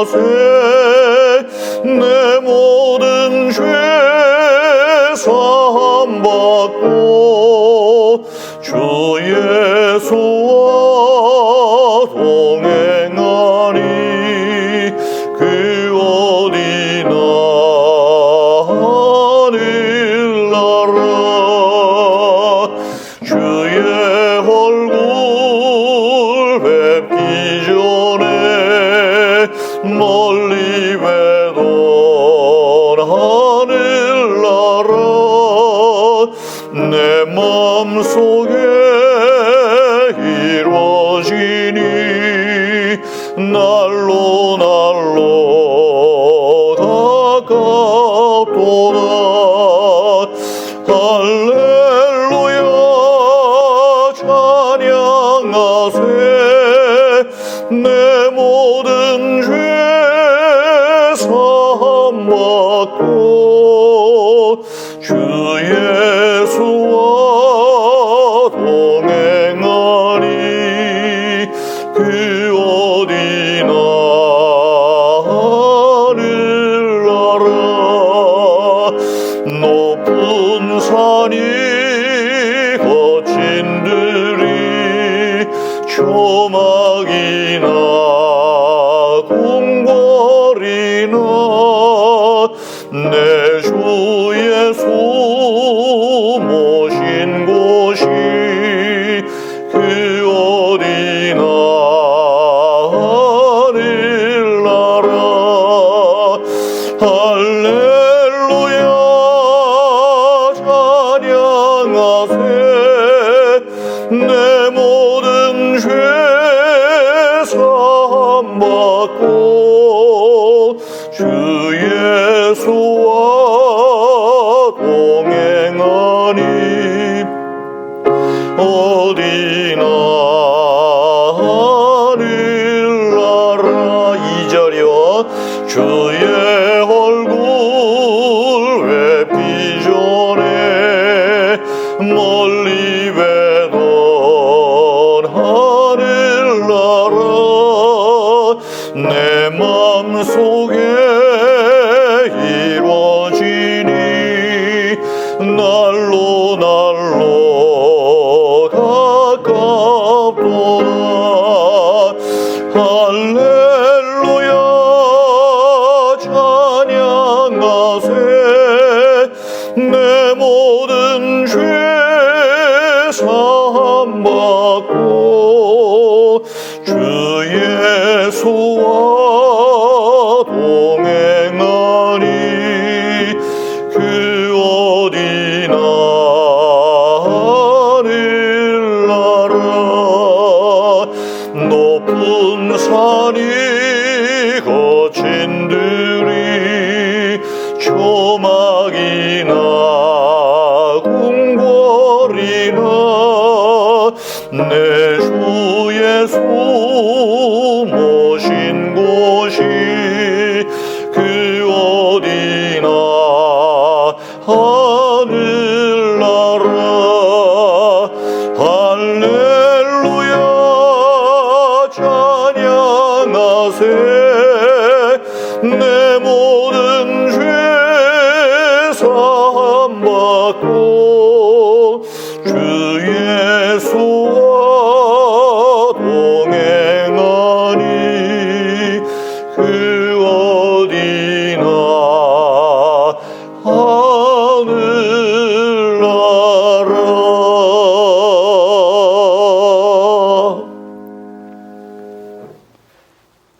I'll say. 가 내 맘속에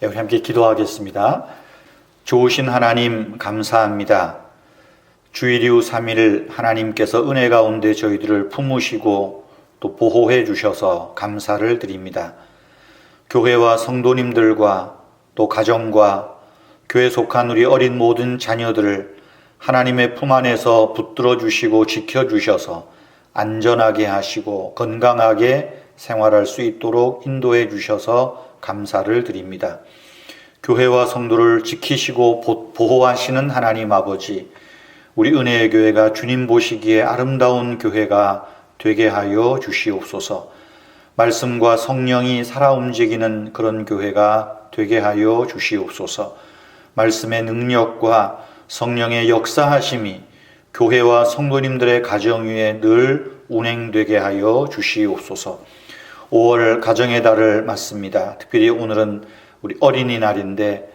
우리 함께 기도하겠습니다. 좋으신 하나님 감사합니다. 주일 이후 3일 하나님께서 은혜 가운데 저희들을 품으시고 또 보호해 주셔서 감사를 드립니다. 교회와 성도님들과 또 가정과 교회 속한 우리 어린 모든 자녀들을 하나님의 품 안에서 붙들어 주시고 지켜 주셔서 안전하게 하시고 건강하게 생활할 수 있도록 인도해 주셔서 감사를 드립니다. 교회와 성도를 지키시고 보- 보호하시는 하나님 아버지, 우리 은혜의 교회가 주님 보시기에 아름다운 교회가 되게 하여 주시옵소서. 말씀과 성령이 살아 움직이는 그런 교회가 되게 하여 주시옵소서. 말씀의 능력과 성령의 역사하심이 교회와 성도님들의 가정 위에 늘 운행되게 하여 주시옵소서. 5월 가정의 달을 맞습니다. 특별히 오늘은 우리 어린이날인데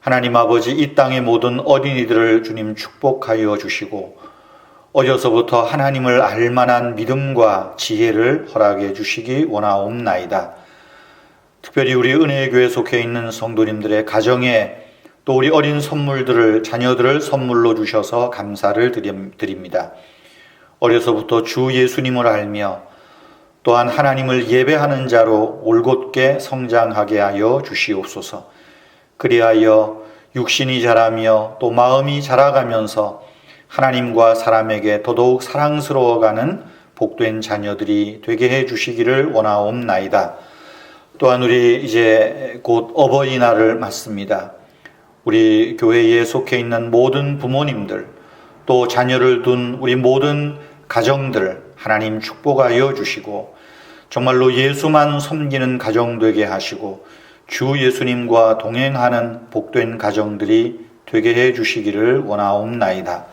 하나님 아버지 이 땅의 모든 어린이들을 주님 축복하여 주시고 어려서부터 하나님을 알만한 믿음과 지혜를 허락해 주시기 원하옵나이다. 특별히 우리 은혜의 교회 속해 있는 성도님들의 가정에 또 우리 어린 선물들을 자녀들을 선물로 주셔서 감사를 드립니다. 어려서부터 주 예수님을 알며 또한 하나님을 예배하는 자로 올곧게 성장하게 하여 주시옵소서. 그리하여 육신이 자라며 또 마음이 자라가면서 하나님과 사람에게 더더욱 사랑스러워가는 복된 자녀들이 되게 해 주시기를 원하옵나이다. 또한 우리 이제 곧 어버이날을 맞습니다. 우리 교회에 속해 있는 모든 부모님들, 또 자녀를 둔 우리 모든 가정들 하나님 축복하여 주시고 정말로 예수만 섬기는 가정 되게 하시고 주 예수님과 동행하는 복된 가정들이 되게 해 주시기를 원하옵나이다.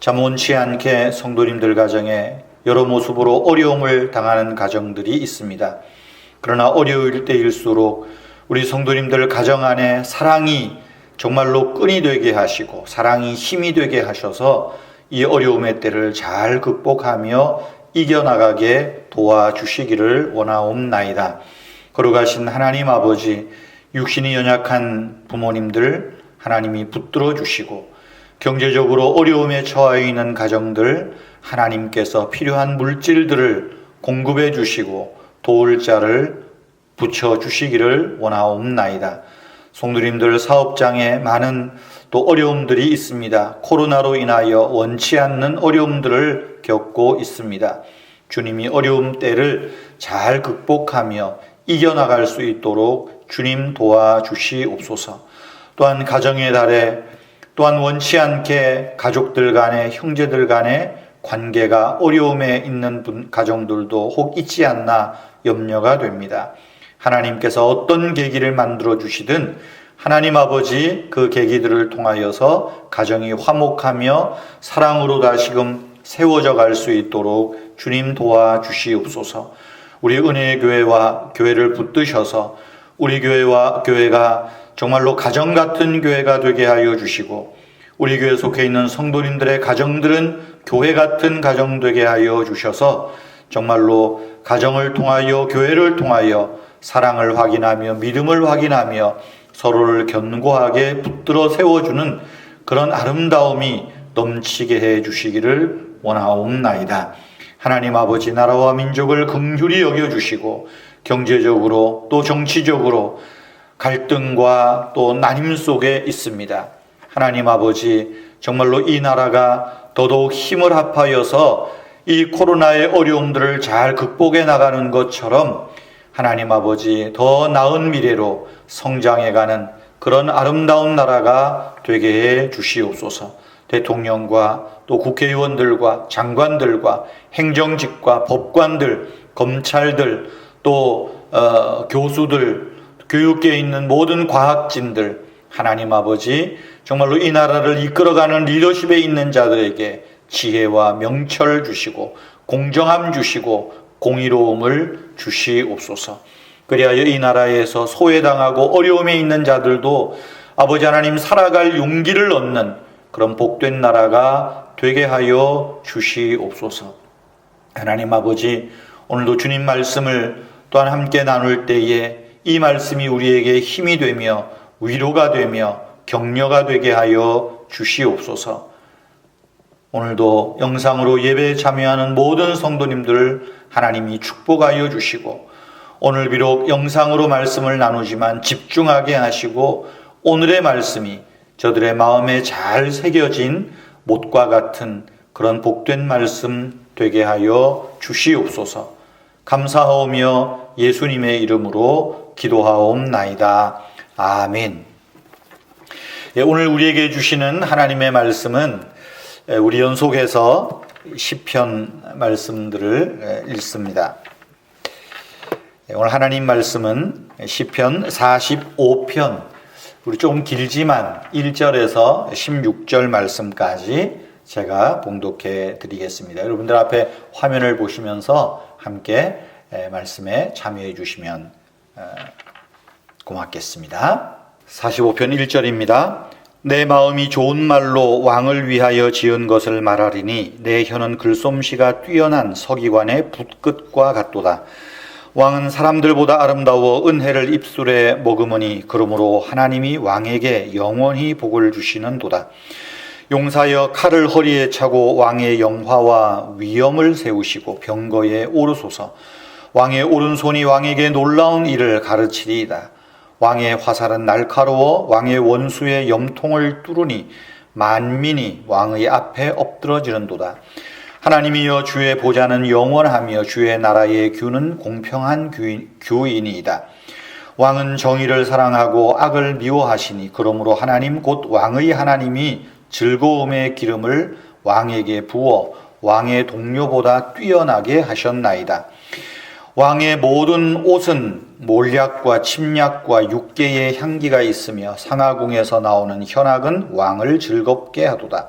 참 원치 않게 성도님들 가정에 여러 모습으로 어려움을 당하는 가정들이 있습니다. 그러나 어려울 때일수록 우리 성도님들 가정 안에 사랑이 정말로 끈이 되게 하시고 사랑이 힘이 되게 하셔서 이 어려움의 때를 잘 극복하며 이겨나가게 도와주시기를 원하옵나이다. 거룩하신 하나님 아버지, 육신이 연약한 부모님들 하나님이 붙들어 주시고 경제적으로 어려움에 처해 있는 가정들 하나님께서 필요한 물질들을 공급해 주시고 도울 자를 붙여 주시기를 원하옵나이다. 송두님들 사업장에 많은 또 어려움들이 있습니다. 코로나로 인하여 원치 않는 어려움들을 겪고 있습니다. 주님이 어려움 때를 잘 극복하며 이겨나갈 수 있도록 주님 도와주시옵소서. 또한 가정의 달에 또한 원치 않게 가족들 간에 형제들 간에 관계가 어려움에 있는 분, 가정들도 혹 있지 않나 염려가 됩니다. 하나님께서 어떤 계기를 만들어 주시든 하나님 아버지 그 계기들을 통하여서 가정이 화목하며 사랑으로 다시금 세워져 갈 수 있도록 주님 도와 주시옵소서. 우리 은혜의 교회와 교회를 붙드셔서 우리 교회와 교회가 정말로 가정 같은 교회가 되게 하여 주시고 우리 교회 속해 있는 성도님들의 가정들은 교회 같은 가정 되게 하여 주셔서 정말로 가정을 통하여 교회를 통하여 사랑을 확인하며 믿음을 확인하며 서로를 견고하게 붙들어 세워주는 그런 아름다움이 넘치게 해 주시기를 원하옵나이다. 하나님 아버지 나라와 민족을 긍휼히 여겨 주시고 경제적으로 또 정치적으로 갈등과 또 나님 속에 있습니다. 하나님 아버지 정말로 이 나라가 더더욱 힘을 합하여서 이 코로나의 어려움들을 잘 극복해 나가는 것처럼 하나님 아버지 더 나은 미래로 성장해 가는 그런 아름다운 나라가 되게 해 주시옵소서. 대통령과 또 국회의원들과 장관들과 행정직과 법관들, 검찰들, 또 어, 교수들, 교육계에 있는 모든 과학진들, 하나님 아버지 정말로 이 나라를 이끌어가는 리더십에 있는 자들에게 지혜와 명철 주시고 공정함 주시고 공의로움을 주시옵소서. 그리하여 이 나라에서 소외당하고 어려움에 있는 자들도 아버지 하나님 살아갈 용기를 얻는 그런 복된 나라가 되게 하여 주시옵소서. 하나님 아버지, 오늘도 주님 말씀을 또한 함께 나눌 때에 이 말씀이 우리에게 힘이 되며 위로가 되며 격려가 되게 하여 주시옵소서. 오늘도 영상으로 예배에 참여하는 모든 성도님들 하나님이 축복하여 주시고 오늘 비록 영상으로 말씀을 나누지만 집중하게 하시고 오늘의 말씀이 저들의 마음에 잘 새겨진 못과 같은 그런 복된 말씀 되게 하여 주시옵소서. 감사하오며 예수님의 이름으로 기도하옵나이다. 아멘. 예, 오늘 우리에게 주시는 하나님의 말씀은 예, 우리 연속해서 시편 말씀들을 예, 읽습니다. 오늘 하나님 말씀은 시편 45편 우리 조금 길지만 1절에서 16절 말씀까지 제가 봉독해 드리겠습니다. 여러분들 앞에 화면을 보시면서 함께 말씀에 참여해 주시면 어, 고맙겠습니다. 45편 1절입니다. 내 마음이 좋은 말로 왕을 위하여 지은 것을 말하리니 내 혀는 글솜씨가 뛰어난 서기관의 붓끝과 같도다. 왕은 사람들보다 아름다워 은혜를 입술에 머금으니 그러므로 하나님이 왕에게 영원히 복을 주시는도다. 용사여 칼을 허리에 차고 왕의 영화와 위엄을 세우시고 병거에 오르소서. 왕의 오른손이 왕에게 놀라운 일을 가르치리이다. 왕의 화살은 날카로워 왕의 원수의 염통을 뚫으니 만민이 왕의 앞에 엎드러지는도다 하나님이여 주의 보좌는 영원하며 주의 나라의 규는 공평한 규인, 규인이다 왕은 정의를 사랑하고 악을 미워하시니 그러므로 하나님 곧 왕의 하나님이 즐거움의 기름을 왕에게 부어 왕의 동료보다 뛰어나게 하셨나이다. 왕의 모든 옷은 몰약과 침략과 육계의 향기가 있으며 상하궁에서 나오는 현악은 왕을 즐겁게 하도다.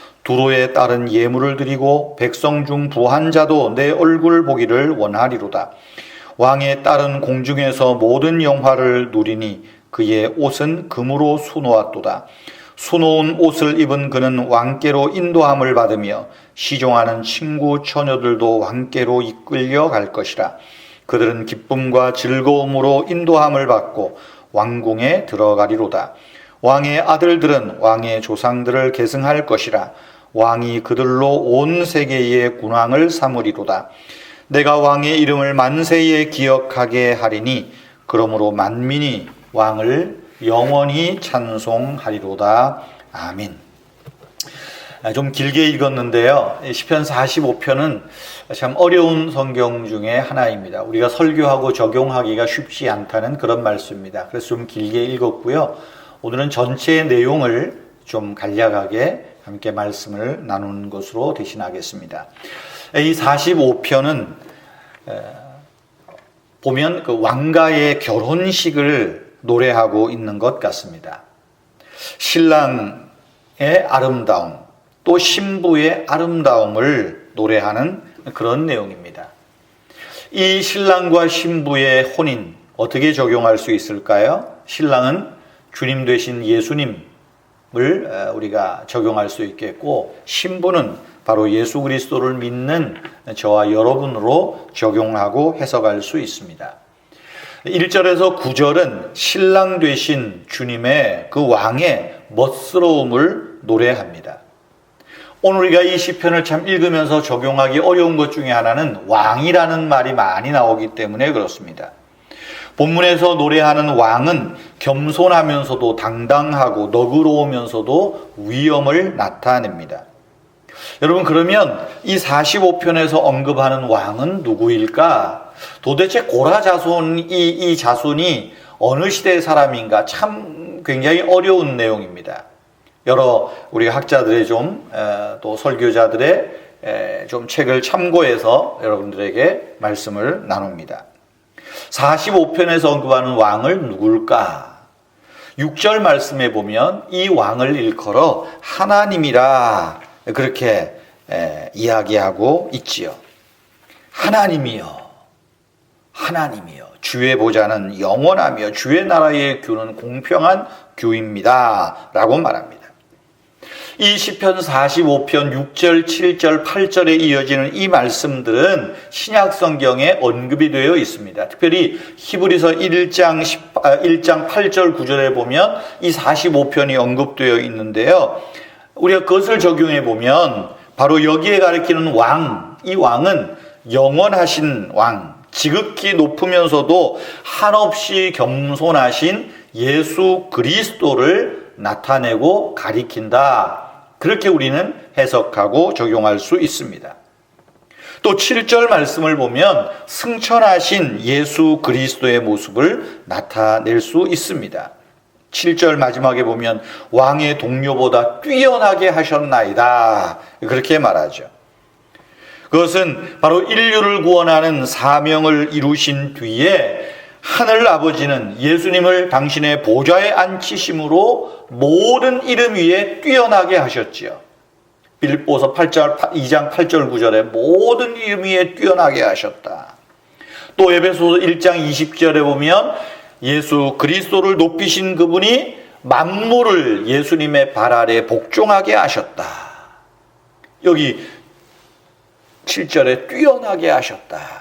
두로에 따른 예물을 드리고 백성 중 부한 자도 내 얼굴 보기를 원하리로다 왕의 딸은 공중에서 모든 영화를 누리니 그의 옷은 금으로 수놓았도다 수놓은 옷을 입은 그는 왕께로 인도함을 받으며 시종하는 친구 처녀들도 왕께로 이끌려 갈 것이라. 그들은 기쁨과 즐거움으로 인도함을 받고 왕궁에 들어가리로다. 왕의 아들들은 왕의 조상들을 계승할 것이라. 왕이 그들로 온 세계의 군왕을 삼으리로다. 내가 왕의 이름을 만세에 기억하게 하리니 그러므로 만민이 왕을 영원히 찬송하리로다. 아민. 아, 좀 길게 읽었는데요. 시편 45편은 참 어려운 성경 중에 하나입니다. 우리가 설교하고 적용하기가 쉽지 않다는 그런 말씀입니다. 그래서 좀 길게 읽었고요. 오늘은 전체의 내용을 좀 간략하게 함께 말씀을 나누는 것으로 대신하겠습니다. 이 45편은 보면 그 왕가의 결혼식을 노래하고 있는 것 같습니다. 신랑의 아름다움, 또 신부의 아름다움을 노래하는 그런 내용입니다. 이 신랑과 신부의 혼인 어떻게 적용할 수 있을까요? 신랑은 주님 되신 예수님 을 우리가 적용할 수 있겠고, 신부는 바로 예수 그리스도를 믿는 저와 여러분으로 적용하고 해석할 수 있습니다. 1절에서 9절은 신랑 되신 주님의 그 왕의 멋스러움을 노래합니다. 오늘 우리가 이 시편을 참 읽으면서 적용하기 어려운 것 중에 하나는 왕이라는 말이 많이 나오기 때문에 그렇습니다. 본문에서 노래하는 왕은 겸손하면서도 당당하고 너그러우면서도 위엄을 나타냅니다. 여러분 그러면 이 45편에서 언급하는 왕은 누구일까? 도대체 고라 자손이 이 자손이 어느 시대의 사람인가 참 굉장히 어려운 내용입니다. 여러 우리 학자들의 좀 또 설교자들의 좀 책을 참고해서 여러분들에게 말씀을 나눕니다. 45편에서 언급하는 왕을 누굴까? 6절 말씀에 보면 이 왕을 일컬어 하나님이라 그렇게 이야기하고 있지요. 하나님이요. 하나님이요. 주의 보좌는 영원하며 주의 나라의 규는 공평한 규입니다. 라고 말합니다. 이 시편 45편 6절, 7절, 8절에 이어지는 이 말씀들은 신약 성경에 언급이 되어 있습니다. 특별히 히브리서 1장 10, 1장 8절 9절에 보면 이 45편이 언급되어 있는데요. 우리가 그것을 적용해 보면 바로 여기에 가리키는 왕, 이 왕은 영원하신 왕, 지극히 높으면서도 한없이 겸손하신 예수 그리스도를 나타내고 가리킨다. 그렇게 우리는 해석하고 적용할 수 있습니다. 또 7절 말씀을 보면 승천하신 예수 그리스도의 모습을 나타낼 수 있습니다. 7절 마지막에 보면 왕의 동료보다 뛰어나게 하셨나이다. 그렇게 말하죠. 그것은 바로 인류를 구원하는 사명을 이루신 뒤에 하늘 아버지는 예수님을 당신의 보좌에 앉히심으로 모든 이름 위에 뛰어나게 하셨지요. 빌보서 8절 2장 8절 9절에 모든 이름 위에 뛰어나게 하셨다. 또 에베소서 1장 20절에 보면 예수 그리스도를 높이신 그분이 만물을 예수님의 발 아래 복종하게 하셨다. 여기 7절에 뛰어나게 하셨다.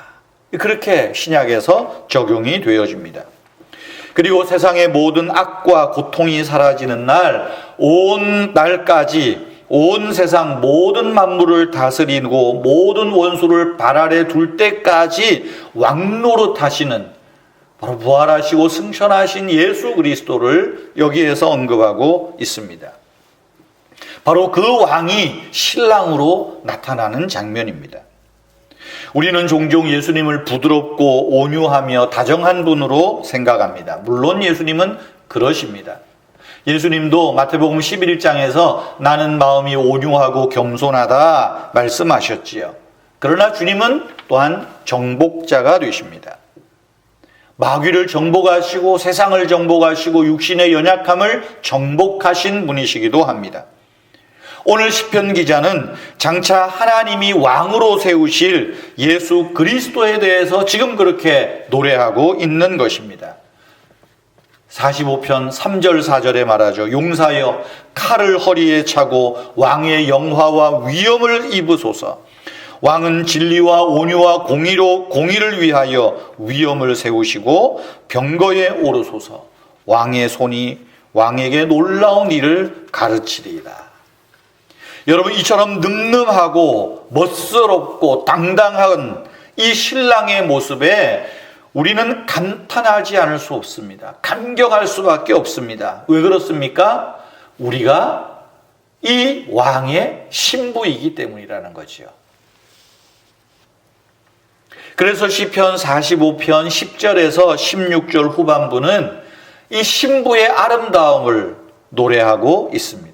그렇게 신약에서 적용이 되어집니다. 그리고 세상의 모든 악과 고통이 사라지는 날, 온 날까지 온 세상 모든 만물을 다스리고 모든 원수를 발 아래 둘 때까지 왕노릇 하시는 바로 부활하시고 승천하신 예수 그리스도를 여기에서 언급하고 있습니다. 바로 그 왕이 신랑으로 나타나는 장면입니다. 우리는 종종 예수님을 부드럽고 온유하며 다정한 분으로 생각합니다. 물론 예수님은 그러십니다. 예수님도 마태복음 11장에서 나는 마음이 온유하고 겸손하다 말씀하셨지요. 그러나 주님은 또한 정복자가 되십니다. 마귀를 정복하시고 세상을 정복하시고 육신의 연약함을 정복하신 분이시기도 합니다. 오늘 시편 기자는 장차 하나님이 왕으로 세우실 예수 그리스도에 대해서 지금 그렇게 노래하고 있는 것입니다. 45편 3절 4절에 말하죠. 용사여 칼을 허리에 차고 왕의 영화와 위엄을 입으소서. 왕은 진리와 온유와 공의로 공의를 위하여 위엄을 세우시고 병거에 오르소서. 왕의 손이 왕에게 놀라운 일을 가르치리이다. 여러분 이처럼 늠름하고 멋스럽고 당당한 이 신랑의 모습에 우리는 감탄하지 않을 수 없습니다. 감격할 수밖에 없습니다. 왜 그렇습니까? 우리가 이 왕의 신부이기 때문이라는 거지요. 그래서 시편 45편 10절에서 16절 후반부는 이 신부의 아름다움을 노래하고 있습니다.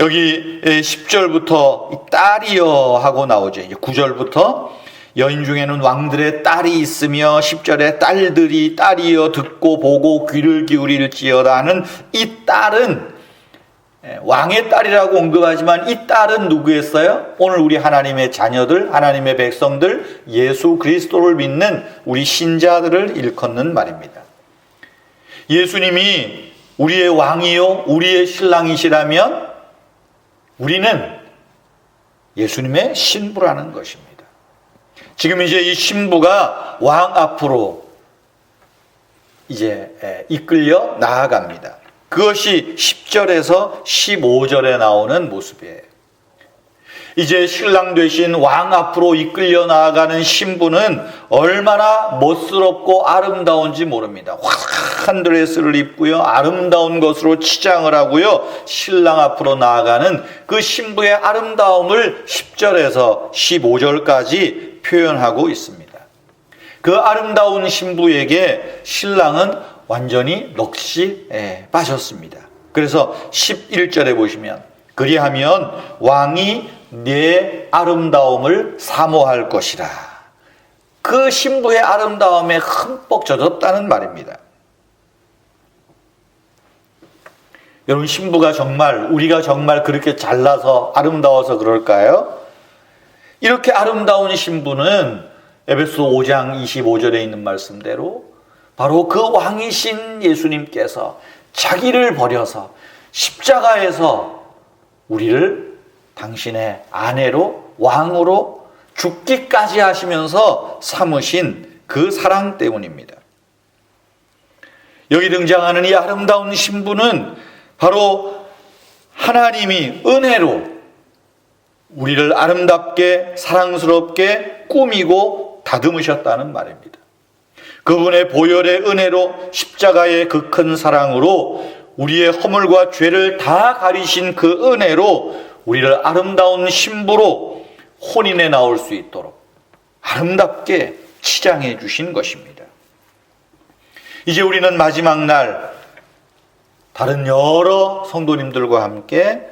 여기 10절부터 딸이여 하고 나오죠. 이제 9절부터 여인 중에는 왕들의 딸이 있으며 10절에 딸들이 딸이여 듣고 보고 귀를 기울일지어다 하는 이 딸은 왕의 딸이라고 언급하지만 이 딸은 누구였어요? 오늘 우리 하나님의 자녀들, 하나님의 백성들, 예수 그리스도를 믿는 우리 신자들을 일컫는 말입니다. 예수님이 우리의 왕이요, 우리의 신랑이시라면 우리는 예수님의 신부라는 것입니다. 지금 이제 이 신부가 왕 앞으로 이제 이끌려 나아갑니다. 그것이 10절에서 15절에 나오는 모습이에요. 이제 신랑 되신 왕 앞으로 이끌려 나아가는 신부는 얼마나 멋스럽고 아름다운지 모릅니다. 화사한 드레스를 입고요. 아름다운 것으로 치장을 하고요. 신랑 앞으로 나아가는 그 신부의 아름다움을 10절에서 15절까지 표현하고 있습니다. 그 아름다운 신부에게 신랑은 완전히 넋이 빠졌습니다. 그래서 11절에 보시면 그리하면 왕이 내 아름다움을 사모할 것이라. 그 신부의 아름다움에 흠뻑 젖었다는 말입니다. 여러분 신부가 정말 우리가 정말 그렇게 잘나서 아름다워서 그럴까요? 이렇게 아름다운 신부는 에베소 5장 25절에 있는 말씀대로 바로 그 왕이신 예수님께서 자기를 버려서 십자가에서 우리를 당신의 아내로 왕으로 죽기까지 하시면서 삼으신 그 사랑 때문입니다. 여기 등장하는 이 아름다운 신부는 바로 하나님이 은혜로 우리를 아름답게 사랑스럽게 꾸미고 다듬으셨다는 말입니다. 그분의 보혈의 은혜로 십자가의 그 큰 사랑으로 우리의 허물과 죄를 다 가리신 그 은혜로 우리를 아름다운 신부로 혼인에 나올 수 있도록 아름답게 치장해 주신 것입니다. 이제 우리는 마지막 날 다른 여러 성도님들과 함께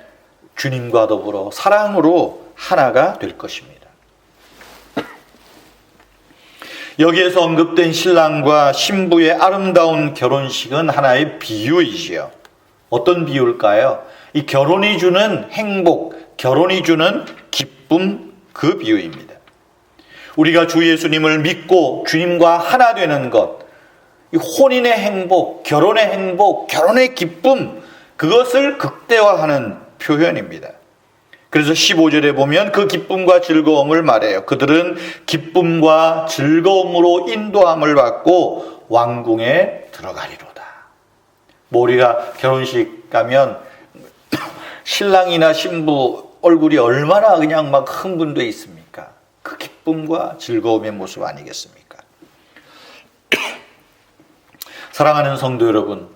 주님과 더불어 사랑으로 하나가 될 것입니다. 여기에서 언급된 신랑과 신부의 아름다운 결혼식은 하나의 비유이지요. 어떤 비유일까요? 이 결혼이 주는 행복, 결혼이 주는 기쁨 그 비유입니다. 우리가 주 예수님을 믿고 주님과 하나 되는 것, 이 혼인의 행복, 결혼의 행복, 결혼의 기쁨, 그것을 극대화하는 표현입니다. 그래서 15절에 보면 그 기쁨과 즐거움을 말해요. 그들은 기쁨과 즐거움으로 인도함을 받고 왕궁에 들어가리로다. 뭐 우리가 결혼식 가면 신랑이나 신부 얼굴이 얼마나 그냥 막 흥분돼 있습니까? 그 기쁨과 즐거움의 모습 아니겠습니까? 사랑하는 성도 여러분,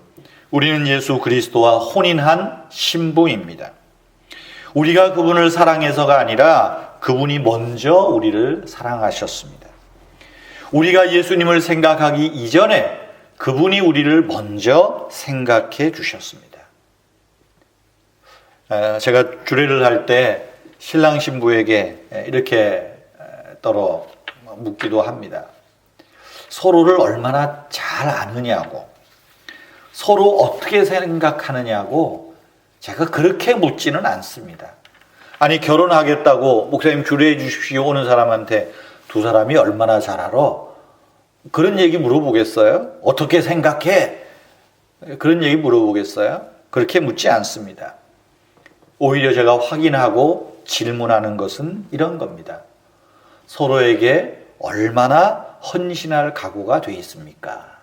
우리는 예수 그리스도와 혼인한 신부입니다. 우리가 그분을 사랑해서가 아니라 그분이 먼저 우리를 사랑하셨습니다. 우리가 예수님을 생각하기 이전에 그분이 우리를 먼저 생각해 주셨습니다. 에, 제가 주례를 할 때 신랑 신부에게 이렇게 떨어 묻기도 합니다. 서로를 얼마나 잘 아느냐고, 서로 어떻게 생각하느냐고 제가 그렇게 묻지는 않습니다. 아니, 결혼하겠다고 목사님 주례해 주십시오 오는 사람한테 두 사람이 얼마나 잘 알아? 그런 얘기 물어보겠어요? 어떻게 생각해? 그런 얘기 물어보겠어요? 그렇게 묻지 않습니다. 오히려 제가 확인하고 질문하는 것은 이런 겁니다. 서로에게 얼마나 헌신할 각오가 돼 있습니까?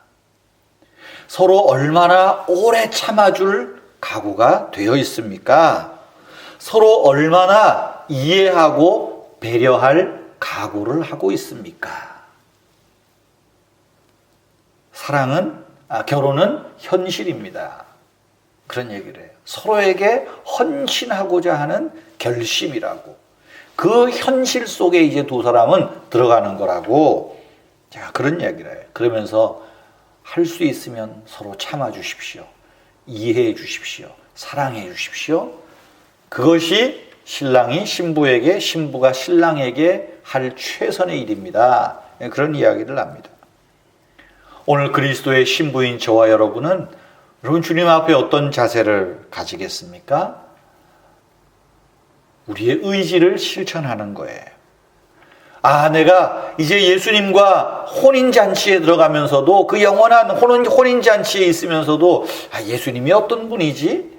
서로 얼마나 오래 참아줄 각오가 되어 있습니까? 서로 얼마나 이해하고 배려할 각오를 하고 있습니까? 사랑은, 아, 결혼은 현실입니다. 그런 얘기를 해요. 서로에게 헌신하고자 하는 결심이라고. 그 현실 속에 이제 두 사람은 들어가는 거라고. 자, 그런 얘기를 해요. 그러면서 할 수 있으면 서로 참아 주십시오. 이해해 주십시오. 사랑해 주십시오. 그것이 신랑이 신부에게, 신부가 신랑에게 할 최선의 일입니다. 그런 이야기를 합니다. 오늘 그리스도의 신부인 저와 여러분은 여러분 주님 앞에 어떤 자세를 가지겠습니까? 우리의 의지를 실천하는 거예요. 아, 내가 이제 예수님과 혼인잔치에 들어가면서도 그 영원한 혼인, 혼인잔치에 있으면서도 아, 예수님이 어떤 분이지?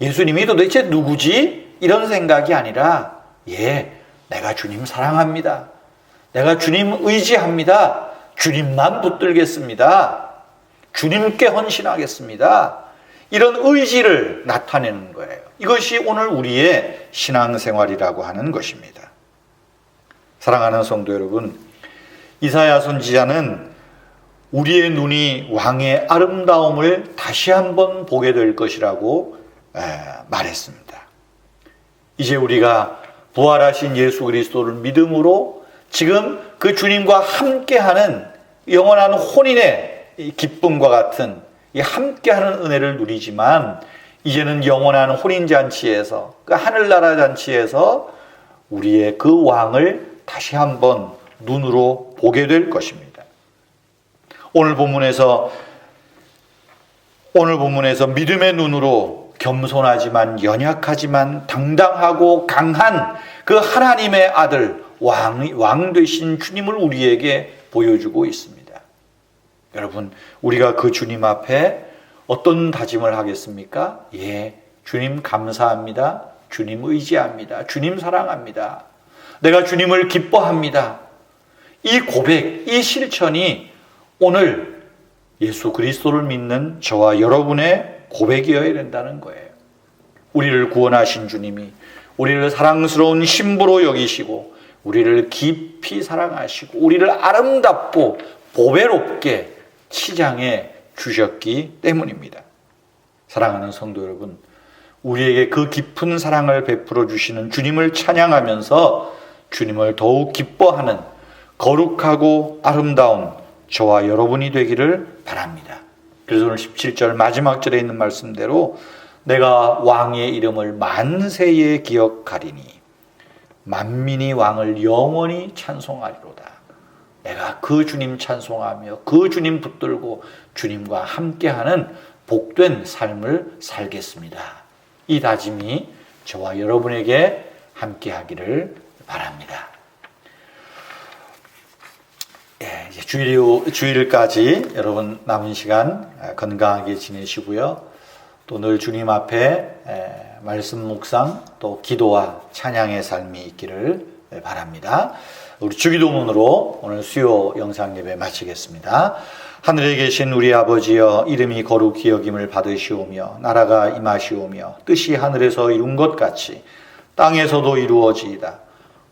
예수님이 도대체 누구지? 이런 생각이 아니라, 예, 내가 주님 사랑합니다. 내가 주님 의지합니다. 주님만 붙들겠습니다. 주님께 헌신하겠습니다. 이런 의지를 나타내는 거예요. 이것이 오늘 우리의 신앙생활이라고 하는 것입니다. 사랑하는 성도 여러분, 이사야 선지자는 우리의 눈이 왕의 아름다움을 다시 한번 보게 될 것이라고 말했습니다. 이제 우리가 부활하신 예수 그리스도를 믿음으로 지금 그 주님과 함께하는 영원한 혼인의 기쁨과 같은 이 함께하는 은혜를 누리지만 이제는 영원한 혼인 잔치에서 그 하늘나라 잔치에서 우리의 그 왕을 다시 한번 눈으로 보게 될 것입니다. 오늘 본문에서 오늘 본문에서 믿음의 눈으로 겸손하지만 연약하지만 당당하고 강한 그 하나님의 아들 왕, 왕 되신 주님을 우리에게 보여주고 있습니다. 여러분, 우리가 그 주님 앞에 어떤 다짐을 하겠습니까? 예, 주님 감사합니다. 주님 의지합니다. 주님 사랑합니다. 내가 주님을 기뻐합니다. 이 고백, 이 실천이 오늘 예수 그리스도를 믿는 저와 여러분의 고백이어야 된다는 거예요. 우리를 구원하신 주님이 우리를 사랑스러운 신부로 여기시고 우리를 깊이 사랑하시고 우리를 아름답고 보배롭게 치장해 주셨기 때문입니다. 사랑하는 성도 여러분, 우리에게 그 깊은 사랑을 베풀어 주시는 주님을 찬양하면서 주님을 더욱 기뻐하는 거룩하고 아름다운 저와 여러분이 되기를 바랍니다. 그래서 오늘 17절 마지막 절에 있는 말씀대로 내가 왕의 이름을 만세에 기억하리니 만민이 왕을 영원히 찬송하리로다. 내가 그 주님 찬송하며 그 주님 붙들고 주님과 함께하는 복된 삶을 살겠습니다. 이 다짐이 저와 여러분에게 함께하기를 바랍니다. 예, 주일, 주일까지 여러분 남은 시간 아, 건강하게 지내시고요. 또 늘 주님 앞에 에, 말씀 묵상 또 기도와 찬양의 삶이 있기를 예, 바랍니다. 우리 주기도문으로 오늘 수요 영상 예배 마치겠습니다. 하늘에 계신 우리 아버지여 이름이 거룩히 여김을 받으시오며 나라가 임하시오며 뜻이 하늘에서 이룬 것 같이 땅에서도 이루어지이다.